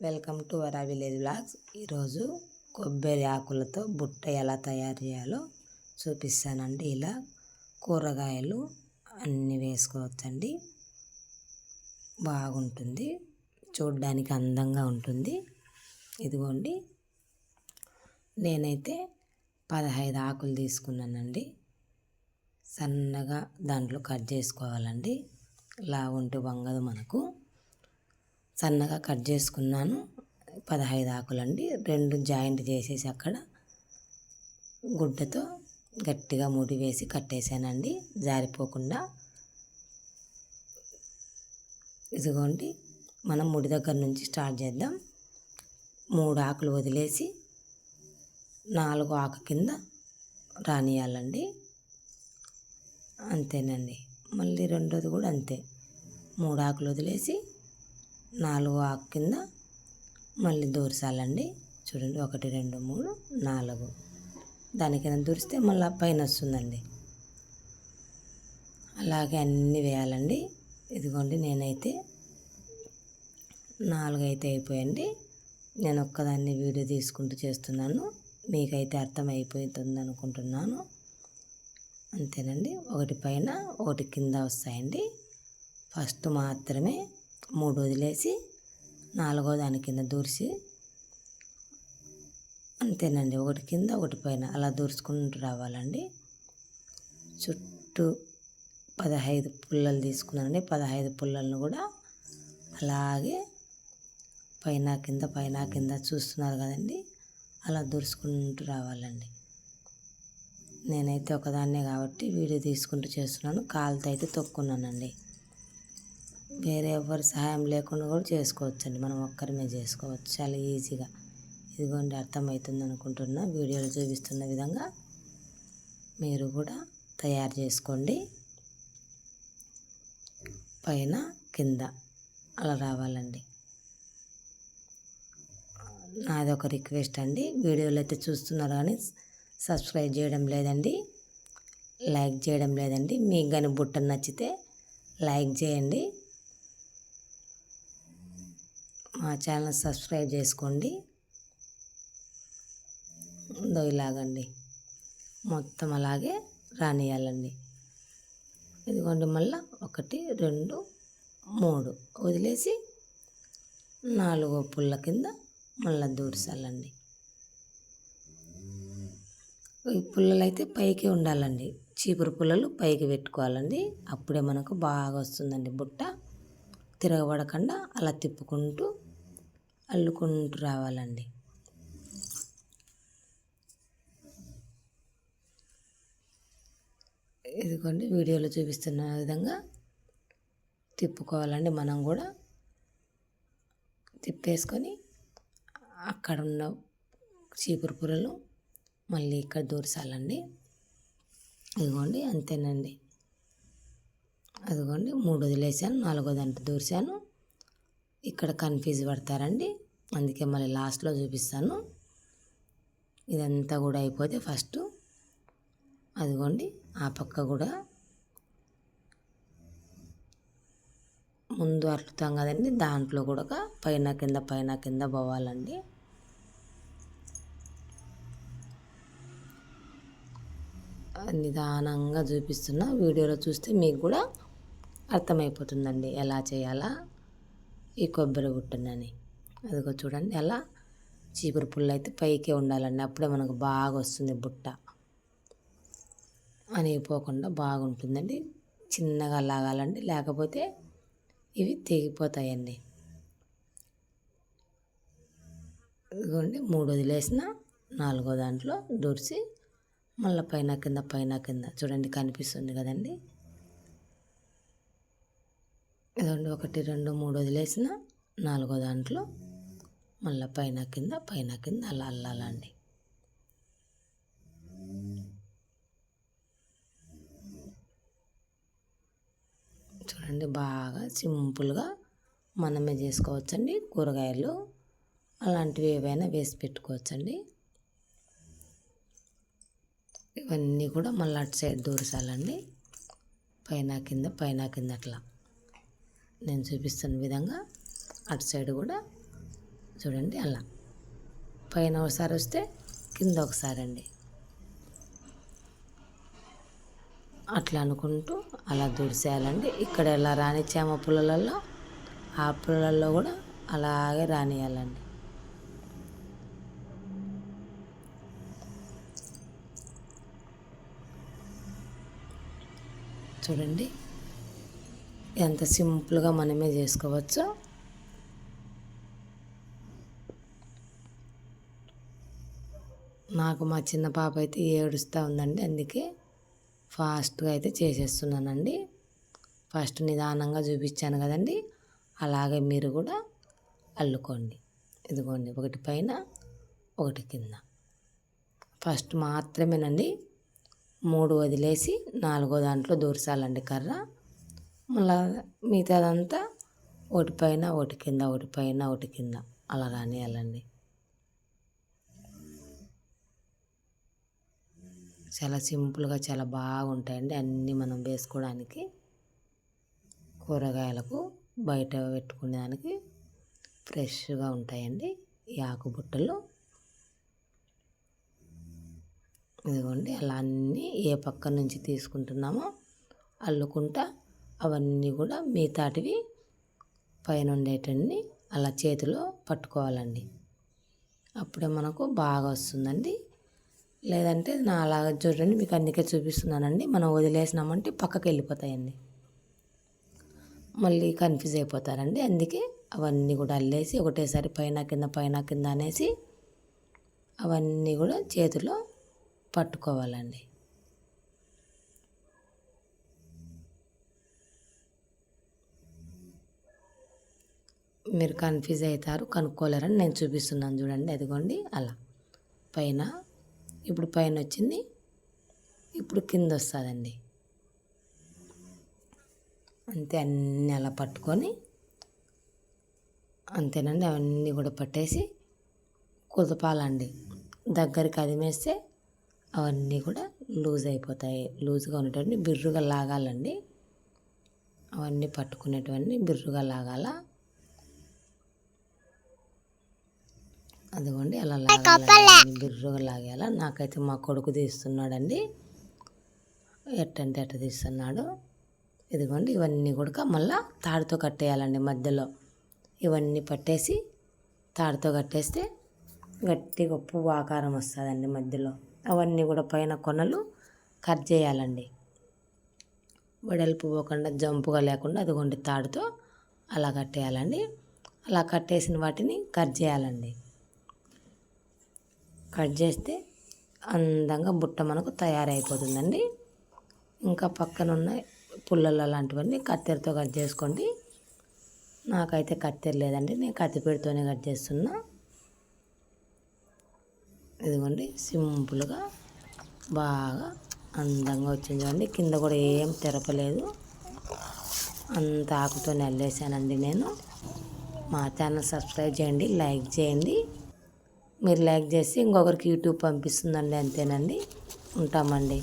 Welcome to Vara village blogs ఈరోజు కొబ్బరి ఆకులతో బుట్ట ఎలా తయారు చేయాలో చూపిస్తానండి. ఇలా కూరగాయలు అన్నీ వేసుకోవచ్చండి. బాగుంటుంది. చూడ్డానికి అందంగా ఉంటుంది. ఇదిగోండి. నేనైతే పదహైదు ఆకులు తీసుకున్నానండి. సన్నగా దాంట్లో కట్ చేసుకోవాలండి. ఇలా ఉంటే వంగదు మనకు. సన్నగా కట్ చేసుకున్నాను. పదహైదు ఆకులండి. రెండు జాయింట్ చేసేసి అక్కడ గుడ్డతో గట్టిగా ముడి వేసి కట్టేశానండి. జారిపోకుండా ఇదిగోండి మనం ముడి దగ్గర నుంచి స్టార్ట్ చేద్దాం. మూడు ఆకులు వదిలేసి నాలుగు ఆకు కింద రానియాలండి. అంతేనండి. మళ్ళీ రెండోది కూడా అంతే. మూడు ఆకులు వదిలేసి నాలుగు ఆకు కింద మళ్ళీ దూరసాలండి. చూడండి ఒకటి రెండు మూడు నాలుగు. దాని కింద దూరిస్తే మళ్ళీ పైన వస్తుందండి. అలాగే అన్నీ వేయాలండి. ఇదిగోండి నేనైతే నాలుగు అయితే అయిపోయండి. నేను ఒక్కదాన్ని వీడియో తీసుకుంటూ చేస్తున్నాను. మీకైతే అర్థమైపోతుంది అనుకుంటున్నాను అంతేనండి. ఒకటి పైన ఒకటి కింద వస్తాయండి. ఫస్ట్ మాత్రమే మూడు వదిలేసి నాలుగో దాని కింద దూర్చి అంతేనండి. ఒకటి కింద ఒకటి పైన అలా దూర్చుకుంటూ రావాలండి. చుట్టూ పదహైదు పుల్లలు తీసుకున్నానండి. పదహైదు పుల్లలను కూడా అలాగే పైన కింద పైన కింద చూస్తున్నారు కదండి. అలా దూర్చుకుంటూ రావాలండి. నేనైతే ఒకదాన్నే కాబట్టి వీడియో తీసుకుంటూ చేస్తున్నాను. కాలుతో అయితే తొక్కున్నానండి. వేరే ఎవరి సహాయం లేకుండా కూడా చేసుకోవచ్చండి. మనం ఒక్కరిమే చేసుకోవచ్చు. చాలా ఈజీగా. ఇదిగోండి అర్థమవుతుంది అనుకుంటున్నా. వీడియోలో చూపిస్తున్న విధంగా మీరు కూడా తయారు చేసుకోండి. పైన కింద అలా రావాలండి. నాది ఒక రిక్వెస్ట్ అండి. వీడియోలు అయితే చూస్తున్నారు కానీ సబ్స్క్రైబ్ చేయడం లేదండి. లైక్ చేయడం లేదండి. మీకు కానీ బుట్ట నచ్చితే లైక్ చేయండి. మా ఛానల్ సబ్స్క్రైబ్ చేసుకోండి. ఉందో ఇలాగండి. మొత్తం అలాగే రానియాలండి. ఇదిగోండి మళ్ళీ ఒకటి రెండు మూడు. వదిలేసి నాలుగో పుల్ల కింద మళ్ళీ దూర్చాలండి. ఈ పుల్లలు అయితే పైకి ఉండాలండి. చీపురు పుల్లలు పైకి పెట్టుకోవాలండి. అప్పుడే మనకు బాగా వస్తుందండి బుట్ట. తిరగబడకుండా అలా తిప్పుకుంటూ అల్లుకుంటూ రావాలండి. ఇదిగోండి వీడియోలో చూపిస్తున్న విధంగా తిప్పుకోవాలండి మనం కూడా. తిప్పేసుకొని అక్కడ ఉన్న చీపురు పురలు మళ్ళీ ఇక్కడ దూర్చాలండి. ఇదిగోండి అంతేనండి. అదిగోండి మూడు వదిలేసాను నాలుగోది అంటే దూర్చాను. ఇక్కడ కన్ఫ్యూజ్ పడతారండి. అందుకే మళ్ళీ లాస్ట్లో చూపిస్తాను. ఇదంతా కూడా అయిపోతే ఫస్ట్ అదిగోండి ఆ పక్క కూడా ముందు అట్లుతాం కదండి దాంట్లో కూడా పైన కింద పైన కింద పోవాలండి. నిదానంగా చూపిస్తున్నా. వీడియోలో చూస్తే మీకు కూడా అర్థమైపోతుందండి ఎలా చేయాలా. ఈ కొబ్బరి గుట్టనని. అదిగో చూడండి ఎలా చీపురు పుల్ల అయితే పైకే ఉండాలండి. అప్పుడే మనకు బాగా వస్తుంది బుట్ట. అనిగిపోకుండా బాగుంటుందండి. చిన్నగా లాగాలండి. లేకపోతే ఇవి తెగిపోతాయండి. ఇదిగోండి మూడోది లేసిన నాలుగో దాంట్లో దూర్చి మళ్ళీ పైన కింద పైన కింద. చూడండి కనిపిస్తుంది కదండి. ఇదండి ఒకటి రెండు మూడు వదిలేసిన నాలుగో దాంట్లో మళ్ళీ పైన కింద పైన కింద అలా అల్లాలండి. చూడండి బాగా సింపుల్గా మనమే చేసుకోవచ్చండి. కూరగాయలు అలాంటివి ఏవైనా వేసి పెట్టుకోవచ్చండి. ఇవన్నీ కూడా మళ్ళీ అటు సైడ్ దూరసాలండి. పైన కింద పైన కింద అట్లా. నేను చూపిస్తున్న విధంగా అటు సైడ్ కూడా చూడండి అలా. పైన ఒకసారి వస్తే కింద ఒకసారి అండి. అట్లా అనుకుంటూ అలా దుడిసేయాలండి. ఇక్కడ ఎలా రానిచ్చామో పుల్లలలో ఆ పుల్లలలో కూడా అలాగే రానియాలండి. చూడండి. ఎంత సింపుల్గా మనమే చేసుకోవచ్చో. నాకు మా చిన్న పాప అయితే ఏడుస్తూ ఉందండి అందుకే ఫాస్ట్గా అయితే చేసేస్తున్నానండి. ఫస్ట్ నిదానంగా చూపించాను కదండి అలాగే మీరు కూడా అల్లుకోండి. ఇదిగోండి ఒకటి పైన ఒకటి కింద. ఫస్ట్ మాత్రమేనండి మూడు వదిలేసి నాలుగో దాంట్లో దూర్చాలండి కర్ర. మళ్ళా మిగతాదంతా ఒకటి పైన ఒకటి కింద ఒకటి పైన ఒకటి కింద. అలా రానియాలండి. చాలా సింపుల్గా చాలా బాగుంటాయండి. అన్నీ మనం వేసుకోవడానికి కూరగాయలకు బయట పెట్టుకునేదానికి ఫ్రెష్గా ఉంటాయండి. ఈ ఆకుబుట్టలు. ఇదిగోండి అలా అన్నీ ఏ పక్క నుంచి తీసుకుంటున్నామో అల్లుకుంటా అవన్నీ కూడా మిగతాటివి పైన ఉండేటన్ని అలా చేతిలో పట్టుకోవాలండి. అప్పుడే మనకు బాగా వస్తుందండి. లేదంటే నా అలాగ చూడండి మీకు అందుకే చూపిస్తున్నానండి. మనం వదిలేసినామంటే పక్కకి వెళ్ళిపోతాయండి. మళ్ళీ కన్ఫ్యూజ్ అయిపోతారండి. అందుకే అవన్నీ కూడా అల్లేసి ఒకటేసారి పైన కింద పైన కింద అనేసి అవన్నీ కూడా చేతిలో పట్టుకోవాలండి. మీరు కన్ఫ్యూజ్ అవుతారు కనుక్కోలేరని నేను చూపిస్తున్నాను చూడండి అదిగోండి అలా. పైన ఇప్పుడు పైన వచ్చింది ఇప్పుడు కింద వస్తుందండి. అంతే అన్నీ అలా పట్టుకొని అంతేనండి అవన్నీ కూడా పట్టేసి కుదపాలండి. దగ్గరికి అదిమేస్తే అవన్నీ కూడా లూజ్ అయిపోతాయి. లూజ్గా ఉండేటువంటి బిర్రుగా లాగాలండి. అవన్నీ పట్టుకునేటువన్నీ బిర్రుగా లాగాల. అదిగోండి అలా లాగాలి బిర్రుగా లాగాల. నాకైతే మా కొడుకు తీస్తున్నాడండి. ఎట్టంటే అట్ట తీస్తున్నాడు. ఇదిగోండి ఇవన్నీ కూడా మళ్ళా తాడుతో కట్టేయాలండి మధ్యలో. ఇవన్నీ పట్టేసి తాడుతో కట్టేస్తే గట్టిగా పువ్వు ఆకారం వస్తుందండి మధ్యలో. అవన్నీ కూడా పైన కొనలు కట్ చేయాలండి. వెడల్పు పోకుండా జంపుగా లేకుండా అదిగోండి తాడుతో అలా కట్టేయాలండి. అలా కట్టేసిన వాటిని కట్ చేయాలండి. కట్ చేస్తే అందంగా బుట్ట మనకు తయారైపోతుందండి. ఇంకా పక్కన ఉన్న పుల్లలు అలాంటివన్నీ కత్తెరతో కట్ చేసుకోండి. నాకైతే కత్తెర లేదండి నేను కత్తిపీడితోనే కట్ చేస్తున్నా. ఇదిగోండి సింపుల్గా బాగా అందంగా వచ్చింది చూడండి. కింద కూడా ఏం తెరపలేదు. అంత ఆకుతోనే అల్లేసానండి నేను. మా ఛానల్ సబ్స్క్రైబ్ చేయండి లైక్ చేయండి. మీరు లైక్ చేసి ఇంకొకరికి యూట్యూబ్ పంపిస్తుందండి అంతేనండి. ఉంటామండి.